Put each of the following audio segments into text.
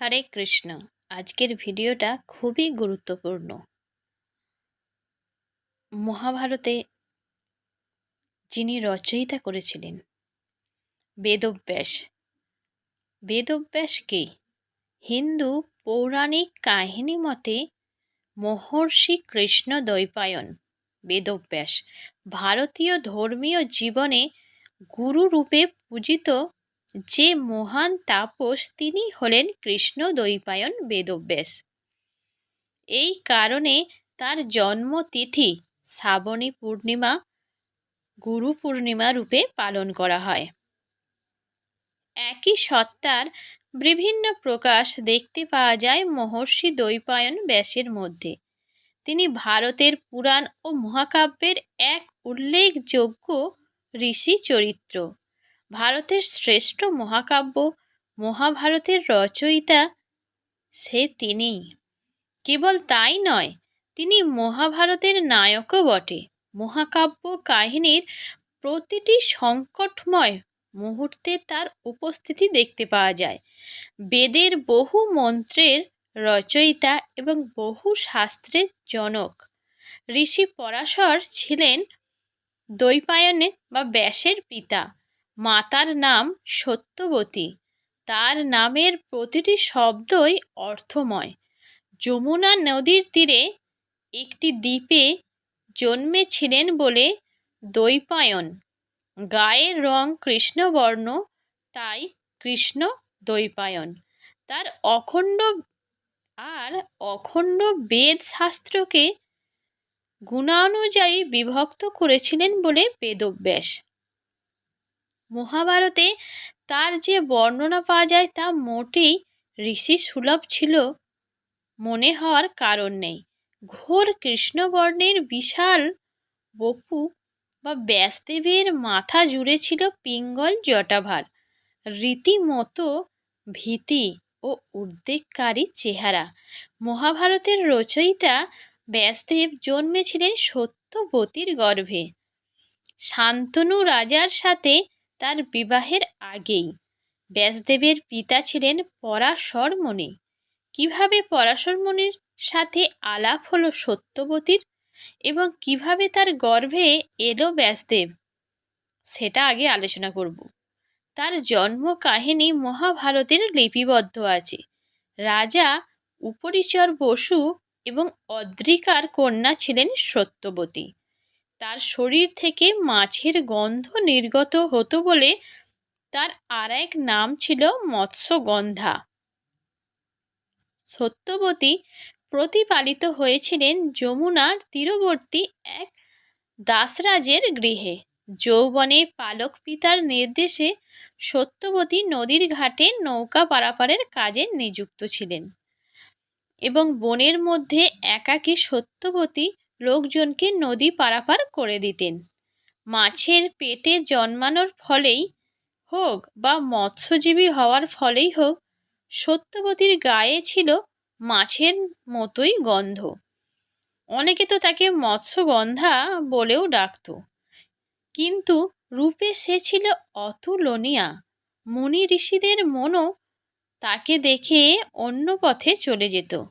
হরে কৃষ্ণ। আজকের ভিডিওটা খুবই গুরুত্বপূর্ণ। মহাভারতে যিনি রচয়িতা করেছিলেন, বেদব্যাস। বেদব্যাস কে? হিন্দু পৌরাণিক কাহিনী মতে মহর্ষি কৃষ্ণ দ্বৈপায়ন বেদব্যাস, ভারতীয় ধর্মীয় জীবনে গুরু রূপে পূজিত যে মহান তাপস তিনি হলেন কৃষ্ণ দ্বৈপায়ন বেদব্যাস। এই কারণে তার জন্মতিথি শ্রাবণী পূর্ণিমা, গুরু পূর্ণিমা রূপে পালন করা হয়। একই সত্তার বিভিন্ন প্রকাশ দেখতে পাওয়া যায় মহর্ষি দ্বৈপায়ন ব্যাসের মধ্যে। তিনি ভারতের পুরাণ ও মহাকাব্যের এক উল্লেখযোগ্য ঋষি চরিত্র। ভারতের শ্রেষ্ঠ মহাকাব্য, মহাভারতের রচয়িতা সে তিনিই। কেবল তাই নয়, তিনি মহাভারতের নায়কও বটে। মহাকাব্য কাহিনীর প্রতিটি সংকটময় মুহূর্তে তার উপস্থিতি দেখতে পাওয়া যায়। বেদের বহু মন্ত্রের রচয়িতা এবং বহু শাস্ত্রের জনক। ঋষি পরাশর ছিলেন দৈপায়নের বা ব্যাসের পিতা। মাতার নাম সত্যবতী। তার নামের প্রতিটি শব্দই অর্থময়। যমুনা নদীর তীরে একটি দ্বীপে জন্মেছিলেন বলে দৈপায়ন। গায়ের রং কৃষ্ণবর্ণ, তাই কৃষ্ণ দৈপায়ন। তার অখণ্ড আর অখণ্ড বেদ শাস্ত্রকে গুণানুযায়ী বিভক্ত করেছিলেন বলে বেদব্যাস। মহাভারতে তার যে বর্ণনা পাওয়া যায় তা মোটেই ঋষি সুলভ ছিল মনে হওয়ার কারণ নেই। ঘোর কৃষ্ণবর্ণের বিশাল বপু বা ব্যাসদেবের মাথা জুড়ে ছিল পিঙ্গল জটাভার। রীতিমতো ভীতি ও উদ্বেগকারী চেহারা। মহাভারতের রচয়িতা ব্যাসদেব জন্মেছিলেন সত্যবতীর গর্ভে। শান্তনু রাজার সাথে তার বিবাহের আগেই। ব্যাসদেবের পিতা ছিলেন পরাশর মুনি কীভাবে পরাশর মুনির সাথে আলাপ হলো সত্যবতীর এবং কীভাবে তার গর্ভে এলো ব্যাসদেব, সেটা আগে আলোচনা করব। তার জন্ম কাহিনী মহাভারতের লিপিবদ্ধ আছে। রাজা উপরিচর বসু এবং অদ্রিকার কন্যা ছিলেন সত্যবতী। তার শরীর থেকে মাছের গন্ধ নির্গত হতো বলে তার আর এক নাম ছিল মৎস্যগন্ধা। সত্যবতী প্রতিপালিত হয়েছিলেন যমুনার তীরবর্তী এক দাসরাজের গৃহে। যৌবনে পালক পিতার নির্দেশে সত্যবতী নদীর ঘাটে নৌকা পারাপারের কাজে নিযুক্ত ছিলেন এবং বনের মধ্যে একাকী সত্যবতী লোকজনকে নদী পারাপার করে দিতেন। মাছের পেটে জন্মানোর ফলেই হোক বা মৎস্যজীবী হওয়ার ফলেই হোক, সত্যবতীর গায়ে ছিল মাছের মতোই গন্ধ। অনেকে তো তাকে মৎস্যগন্ধা বলেও ডাকত। কিন্তু রূপে সে ছিল অতুলনীয়া। মুনি ঋষিদের মনও তাকে দেখে অন্য পথে চলে যেত।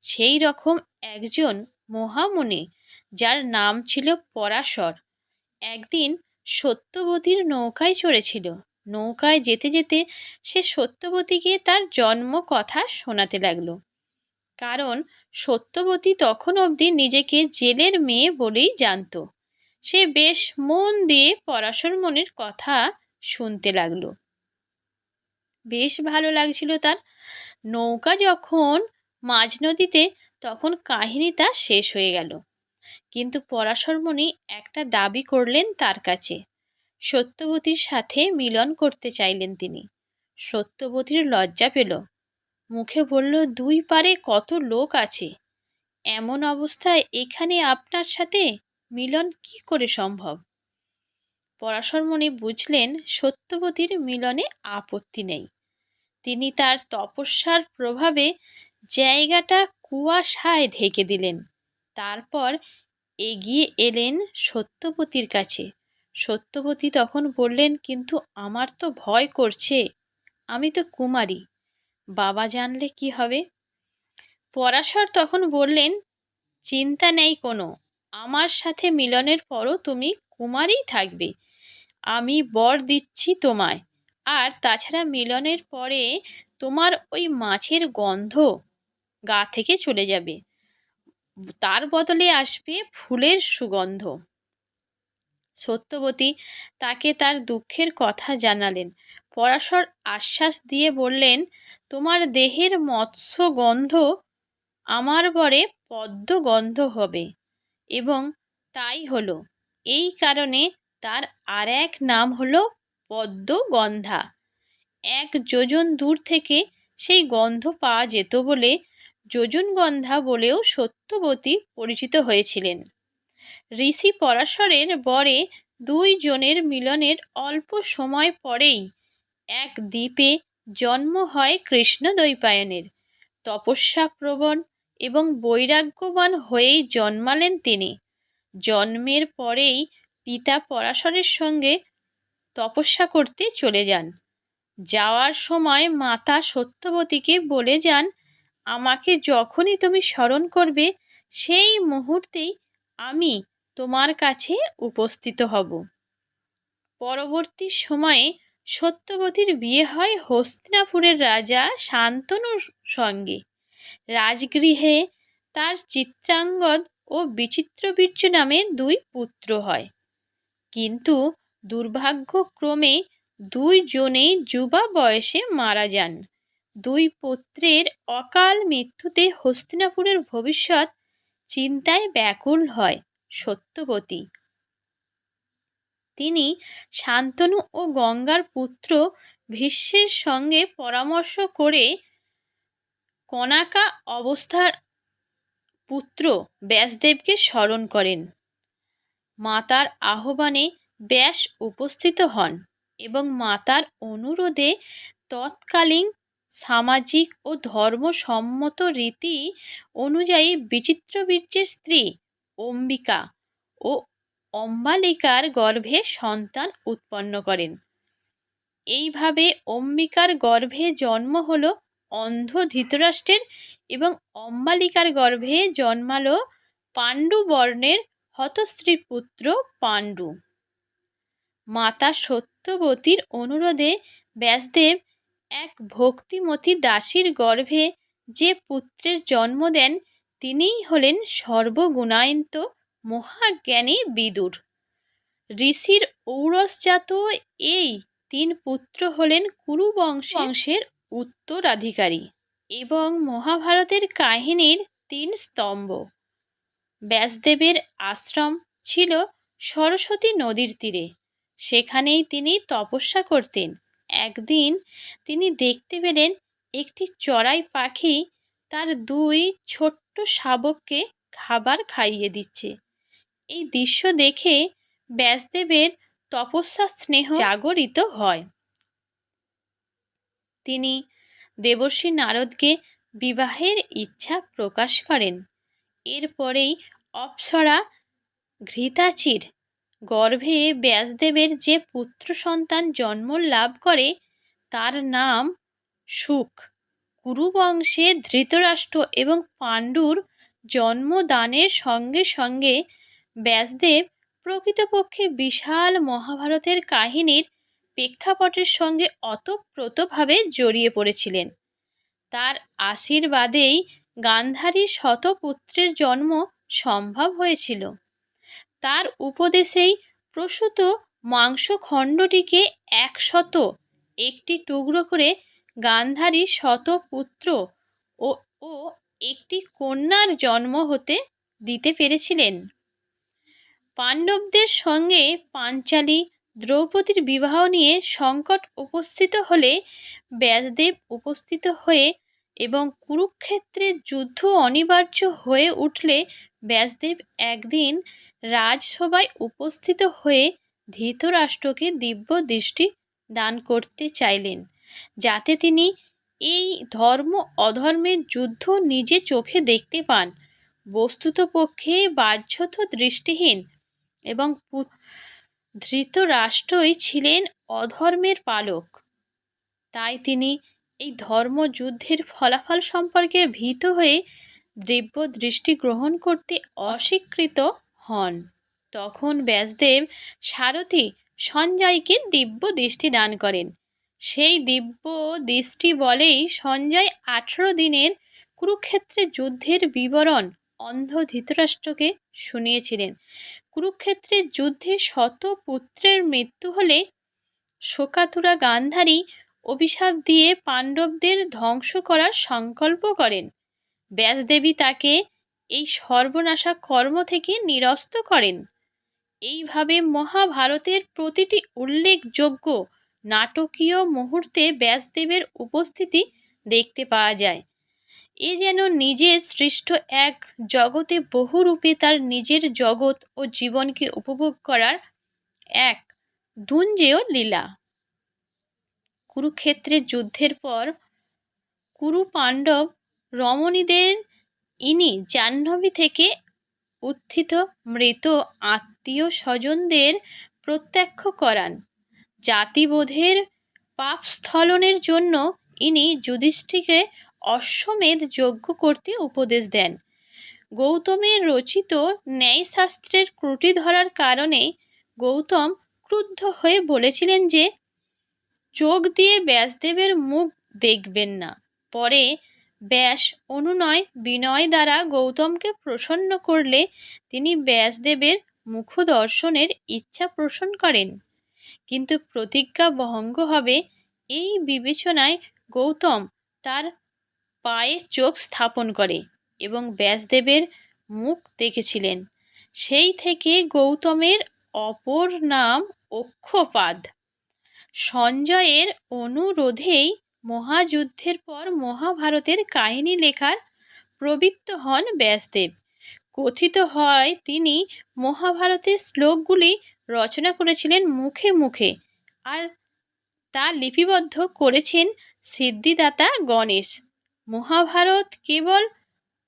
সেই রকম একজন মহামুনি যার নাম ছিল পরাশর। একদিন সত্যবতীর নৌকায় চড়েছিল। নৌকায় যেতে যেতে সে সত্যবতীকে তার জন্ম কথা শোনাতে লাগল। কারণ সত্যবতী তখন অবধি নিজেকে জেলের মেয়ে বলেই জানত। সে বেশ মন দিয়ে পরাশর মনের কথা শুনতে লাগল। বেশ ভালো লাগছিল তার। নৌকা যখন মাঝ নদীতে তখন কাহিনীটা শেষ হয়ে গেল। কিন্তু পরাশরমণি একটা দাবি করলেন তার কাছে। সত্যবতীর সাথে মিলন করতে চাইলেন তিনি। সত্যবতীর লজ্জা পেল। মুখে বলল, দুই পারে কত লোক আছে। এমন অবস্থায় এখানে আপনার সাথে মিলন কি করে সম্ভব? পরাশরমণি বুঝলেন, সত্যবতীর মিলনে আপত্তি নেই। তিনি তার তপস্যার প্রভাবে জায়গাটা কুয়াশায় ঢেকে দিলেন। তারপর এগিয়ে এলেন সত্যপতির কাছে। সত্যপতি তখন বললেন, কিন্তু আমার তো ভয় করছে, আমি তো কুমারী, বাবা জানলে কি হবে? পরাশর তখন বললেন, চিন্তা নেই কোনো, আমার সাথে মিলনের পরও তুমি কুমারই থাকবে, আমি বর দিচ্ছি তোমায়। আর তাছাড়া মিলনের পরে তোমার ওই মাছের গন্ধ গা থেকে চলে যাবে। তার বদলে আসবে ফুলের সুগন্ধ। সত্যবতী তাকে তার দুঃখের কথা জানালেন। পরাশর আশ্বাস দিয়ে বললেন, তোমার দেহের মৎস্য গন্ধ আমার বরে পদ্ম গন্ধ হবে এবং তাই হলো। এই কারণে তার আর এক নাম হলো পদ্মগন্ধা এক যোজন দূর থেকে সেই গন্ধ পাওয়া যেত বলে যোজনগন্ধা বলেও সত্যবতী পরিচিত হয়েছিলেন। ঋষি পরাশরের বরে দুই জনের মিলনের অল্প সময় পরেই এক দ্বীপে জন্ম হয় কৃষ্ণ দৈপায়নের তপস্যা প্রবণ এবং বৈরাগ্যবান হয়েই জন্মালেন তিনি। জন্মের পরেই পিতা পরাশরের সঙ্গে তপস্যা করতে চলে যান। যাওয়ার সময় মাতা সত্যবতীকে বলে যান আমাকে যখনই তুমি স্মরণ করবে, সেই মুহূর্তেই আমি তোমার কাছে উপস্থিত হব। পরবর্তী সময়ে সত্যবতীর বিয়ে হয় হস্তিনাপুরের রাজা শান্তনুর সঙ্গে। রাজগৃহে তার চিত্রাঙ্গদ ও বিচিত্রবীর্য নামে দুই পুত্র হয়। কিন্তু দুর্ভাগ্যক্রমে দুই জনেই যুবা বয়সে মারা যান। দুই পুত্রের অকাল মৃত্যুতে হস্তিনাপুরের ভবিষ্যৎ চিন্তায় ব্যাকুল হয় সত্যবতী। তিনি শান্তনু ও গঙ্গার পুত্র ভীষ্মের সঙ্গে পরামর্শ করে কনাকা অবস্থার পুত্র ব্যাসদেবকে স্মরণ করেন। মাতার আহ্বানে ব্যাস উপস্থিত হন এবং মাতার অনুরোধে তৎকালীন সামাজিক ও ধর্মসম্মত রীতি অনুযায়ী বিচিত্রবীর্যের স্ত্রী অম্বিকা ও অম্বালিকার গর্ভে সন্তান উৎপন্ন করেন। এইভাবে অম্বিকার গর্ভে জন্ম হল অন্ধ ধৃতরাষ্ট্রের এবং অম্বালিকার গর্ভে জন্মালো পাণ্ডু বর্ণের হতশ্রী পুত্র পাণ্ডু। মাতা সত্যবতীর অনুরোধে ব্যাসদেব এক ভক্তিমতী দাসীর গর্ভে যে পুত্রের জন্ম দেন, তিনিই হলেন সর্বগুণায়ন্ত মহাজ্ঞানী বিদুর। ঋষির ঔরসজাত এই তিন পুত্র হলেন কুরু বংশের উত্তরাধিকারী এবং মহাভারতের কাহিনীর তিন স্তম্ভ। ব্যাসদেবের আশ্রম ছিল সরস্বতী নদীর তীরে। সেখানেই তিনি তপস্যা করতেন। একদিন তিনি দেখতে পেলেন একটি চড়াই পাখি তার দুই ছোট্ট শাবককে খাবার খাইয়ে দিচ্ছে। এই দৃশ্য দেখে ব্যাসদেবের তপস্যা স্নেহ জাগরিত হয়। তিনি দেবর্ষী নারদকে বিবাহের ইচ্ছা প্রকাশ করেন। এরপরেই অপ্সরা ঘৃতাচির গর্ভে ব্যাসদেবের যে পুত্র সন্তান জন্ম লাভ করে, তার নাম সুখ। কুরুবংশে ধৃতরাষ্ট্র এবং পাণ্ডুর জন্মদানের সঙ্গে সঙ্গে ব্যাসদেব প্রকৃতপক্ষে বিশাল মহাভারতের কাহিনীর প্রেক্ষাপটের সঙ্গে অতপ্রতভাবে জড়িয়ে পড়েছিলেন। তার আশীর্বাদেই গান্ধারী শতপুত্রের জন্ম সম্ভব হয়েছিল। তার উপদেশেই প্রসূত মাংসখণ্ডটিকে একশত একটি টুকরো করে গান্ধারী শতপুত্র ও ও একটি কন্যার জন্ম হতে দিতে পেরেছিলেন। পাণ্ডবদের সঙ্গে পাঞ্চালী দ্রৌপদীর বিবাহ নিয়ে সংকট উপস্থিত হলে ব্যাসদেব উপস্থিত হয়ে এবং কুরুক্ষেত্রের যুদ্ধ অনিবার্য হয়ে উঠলে ব্যাসদেব একদিন রাজসভায় উপস্থিত হয়ে ধৃতরাষ্ট্রকে দিব্য দৃষ্টি দান করতে চাইলেন, যাতে তিনি এই ধর্ম অধর্মের যুদ্ধ নিজে চোখে দেখতে পান। বস্তুত পক্ষে বাহ্যত দৃষ্টিহীন এবং ধৃতরাষ্ট্রই ছিলেন অধর্মের পালক। তাই তিনি এই ধর্মযুদ্ধের ফলাফল সম্পর্কে ভীত হয়ে দিব্য দৃষ্টি গ্রহণ করতে অস্বীকৃত হন। তখন ব্যাসদেব সারথি সঞ্জয়কে দিব্য দৃষ্টি দান করেন। সেই দিব্য দৃষ্টি বলেই সঞ্জয় আঠেরো দিনের কুরুক্ষেত্রে যুদ্ধের বিবরণ অন্ধ ধৃতরাষ্ট্রকে শুনিয়েছিলেন। কুরুক্ষেত্রের যুদ্ধে শত পুত্রের মৃত্যু হলে শোকাতুরা গান্ধারী অভিশাপ দিয়ে পাণ্ডবদের ধ্বংস করার সংকল্প করেন। ব্যাসদেবী তাকে এই সর্বনাশা কর্ম থেকে নিরস্ত করেন। এইভাবে মহাভারতের প্রতিটি উল্লেখযোগ্য নাটকীয় মুহূর্তে ব্যাসদেবের উপস্থিতি দেখতে পাওয়া যায়। এ যেন নিজের সৃষ্ট এক জগতে বহুরূপে তার নিজের জগৎ ও জীবনকে উপভোগ করার এক দুঞ্জেয় লীলা। কুরুক্ষেত্রের যুদ্ধের পর কুরু পাণ্ডব রমণীদের ইনি জাহ্নবী থেকে উত্থিত মৃত আত্মীয় স্বজনদের প্রত্যক্ষ করান। জাতিবোধের পাপস্থলনের জন্য ইনি যুধিষ্ঠিকে অশ্বমেধ যজ্ঞ করতে উপদেশ দেন। গৌতমের রচিত ন্যায়শাস্ত্রের ত্রুটি ধরার কারণে গৌতম ক্রুদ্ধ হয়ে বলেছিলেন যে চোখ দিয়ে ব্যাসদেবের মুখ দেখবেন না। পরে ব্যাস অনুনয় বিনয় দ্বারা গৌতমকে প্রসন্ন করলে তিনি ব্যাসদেবের মুখ দর্শনের ইচ্ছা পোষণ করেন। কিন্তু প্রতিজ্ঞা ভঙ্গ হবে এই বিবেচনায় গৌতম তার পায়ে চোখ স্থাপন করে এবং ব্যাসদেবের মুখ দেখেছিলেন। সেই থেকে গৌতমের অপর নাম অক্ষপাদ। সঞ্জয়ের অনুরোধেই মহাযুদ্ধের পর মহাভারতের কাহিনী লেখার প্রবৃত্ত হন ব্যাসদেব। কথিত হয়, তিনি মহাভারতের শ্লোকগুলি রচনা করেছিলেন মুখে মুখে আর তা লিপিবদ্ধ করেছেন সিদ্ধিদাতা গণেশ। মহাভারত কেবল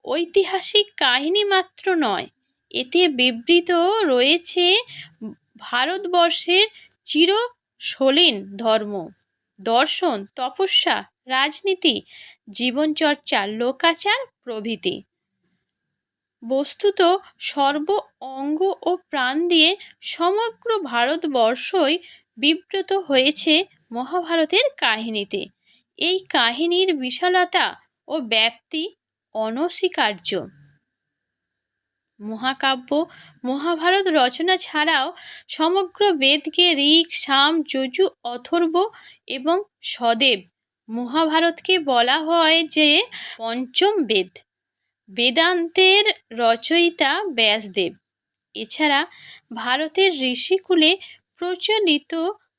ঐতিহাসিক কাহিনী মাত্র নয়, এতে বিবৃত রয়েছে ভারতবর্ষের চিরসলীন ধর্ম, দর্শন, তপস্যা, রাজনীতি, জীবনচর্চা, লোকাচার, প্রভৃতি। বস্তুত সর্ব অঙ্গ ও প্রাণ দিয়ে সমগ্র ভারতবর্ষই বিব্রত হয়েছে মহাভারতের কাহিনীতে। এই কাহিনীর বিশালতা ও ব্যাপ্তি অনস্বীকার্য। মহাকাব্য, মহাভারত রচনা ছাড়াও সমগ্র বেদকে ঋক, সাম, যজু, অথর্ব এবং সদেব মহাভারতকে বলা হয় যে পঞ্চম বেদ। বেদান্তের রচয়িতা ব্যাসদেব। এছাড়া ভারতের ঋষিকুলে প্রচলিত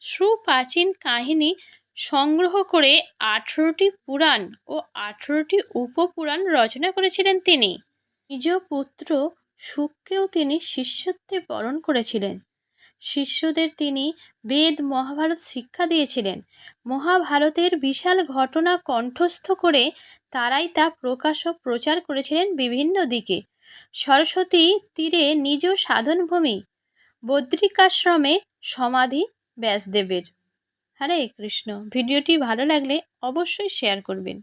সুপ্রাচীন কাহিনী সংগ্রহ করে আঠেরোটি পুরাণ ও আঠেরোটি উপপুরাণ রচনা করেছিলেন তিনি। নিজ পুত্র সুখকেও তিনি শিষ্যত্বে বরণ করেছিলেন। শিষ্যদের তিনি বেদ মহাভারত শিক্ষা দিয়েছিলেন। মহাভারতের বিশাল ঘটনা কণ্ঠস্থ করে তারাই তা প্রকাশ ও প্রচার করেছিলেন বিভিন্ন দিকে। সরস্বতী তীরে নিজ সাধনভূমি, বদ্রিকাশ্রমে সমাধি ব্যাসদেবের। হরে কৃষ্ণ। ভিডিওটি ভালো লাগলে অবশ্যই শেয়ার করবেন।